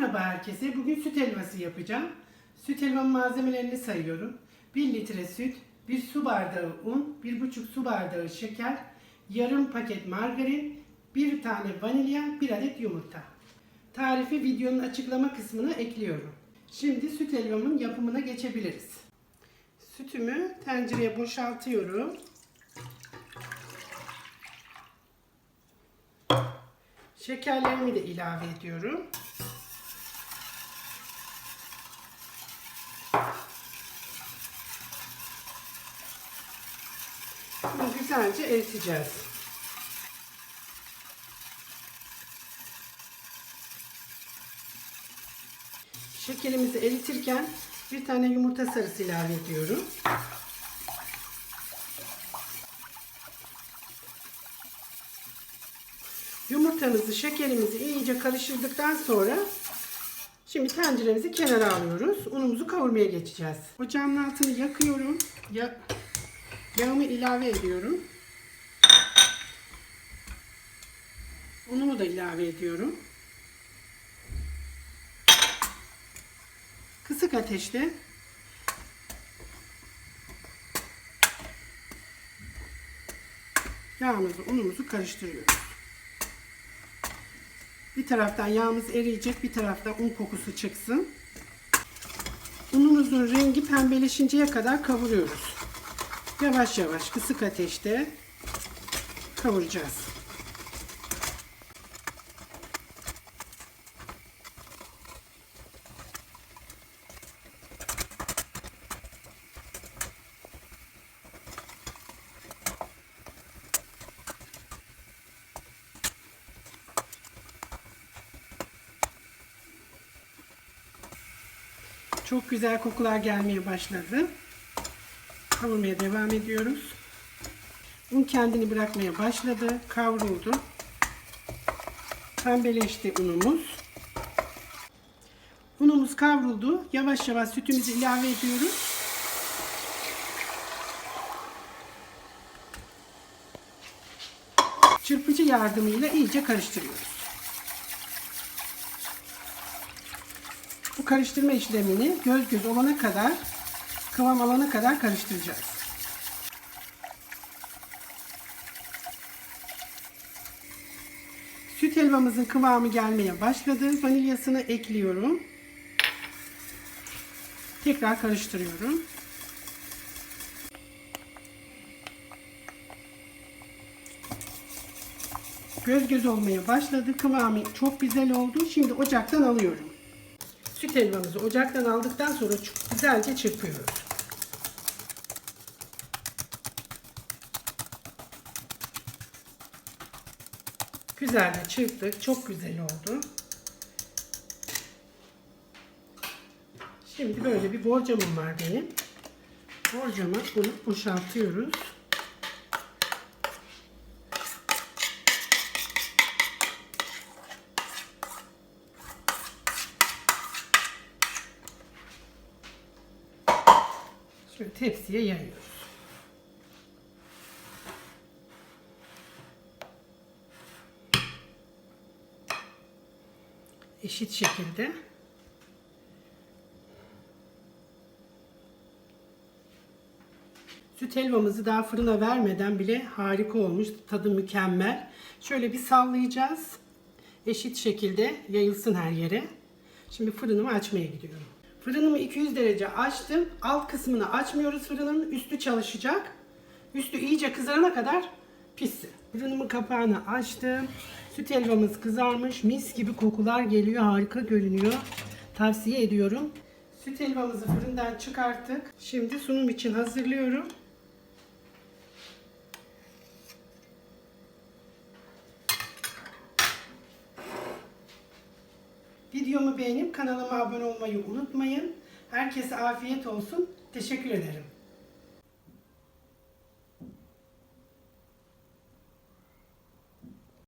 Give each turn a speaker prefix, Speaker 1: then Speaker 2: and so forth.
Speaker 1: Merhaba herkese. Bugün süt helvası yapacağım. Süt helvanın malzemelerini sayıyorum. 1 litre süt, 1 su bardağı un, 1,5 su bardağı şeker, yarım paket margarin, 1 tane vanilya, 1 adet yumurta. Tarifi videonun açıklama kısmına ekliyorum. Şimdi süt helvamın yapımına geçebiliriz. Sütümü tencereye boşaltıyorum. Şekerlerimi de ilave ediyorum. Bunu güzelce eriteceğiz. Şekerimizi eritirken bir tane yumurta sarısı ilave ediyorum. Yumurtamızı, şekerimizi iyice karıştırdıktan sonra şimdi tenceremizi kenara alıyoruz. Unumuzu kavurmaya geçeceğiz. Ocağımın altını yakıyorum. Ya, yağımı ilave ediyorum. Unumu da ilave ediyorum. Kısık ateşte yağımızı, unumuzu karıştırıyoruz. Bir taraftan yağımız eriyecek, bir taraftan un kokusu çıksın. Unumuzun rengi pembeleşinceye kadar kavuruyoruz. Yavaş yavaş kısık ateşte kavuracağız. Çok güzel kokular gelmeye başladı. Kavurmaya devam ediyoruz. Un kendini bırakmaya başladı. Kavruldu. Pembeleşti unumuz. Unumuz kavruldu. Yavaş yavaş sütümüzü ilave ediyoruz. Çırpıcı yardımıyla iyice karıştırıyoruz. Bu karıştırma işlemini göz göz olana kadar, kıvam alana kadar karıştıracağız. Süt helvamızın kıvamı gelmeye başladı. Vanilyasını ekliyorum. Tekrar karıştırıyorum. Göz göz olmaya başladı. Kıvamı çok güzel oldu. Şimdi ocaktan alıyorum. Süt helvamızı ocaktan aldıktan sonra çok güzelce çırpıyoruz. Güzelce çırptık. Çok güzel oldu. Şimdi böyle bir borcamım var benim. Borcama bunu boşaltıyoruz. Şöyle tepsiye yayıyoruz. Eşit şekilde Süt helvamızı daha fırına vermeden bile harika olmuş. Tadı mükemmel. Şöyle bir sallayacağız. Eşit şekilde yayılsın her yere. Şimdi fırınımı açmaya gidiyorum. Fırınımı 200 derece açtım. Alt kısmını açmıyoruz fırının. Üstü çalışacak. Üstü iyice kızarana kadar pişsin. Fırınımın kapağını açtım. Süt helvamız kızarmış. Mis gibi kokular geliyor. Harika görünüyor. Tavsiye ediyorum. Süt helvamızı fırından çıkarttık. Şimdi sunum için hazırlıyorum. Videomu beğenip kanalıma abone olmayı unutmayın. Herkese afiyet olsun. Teşekkür ederim.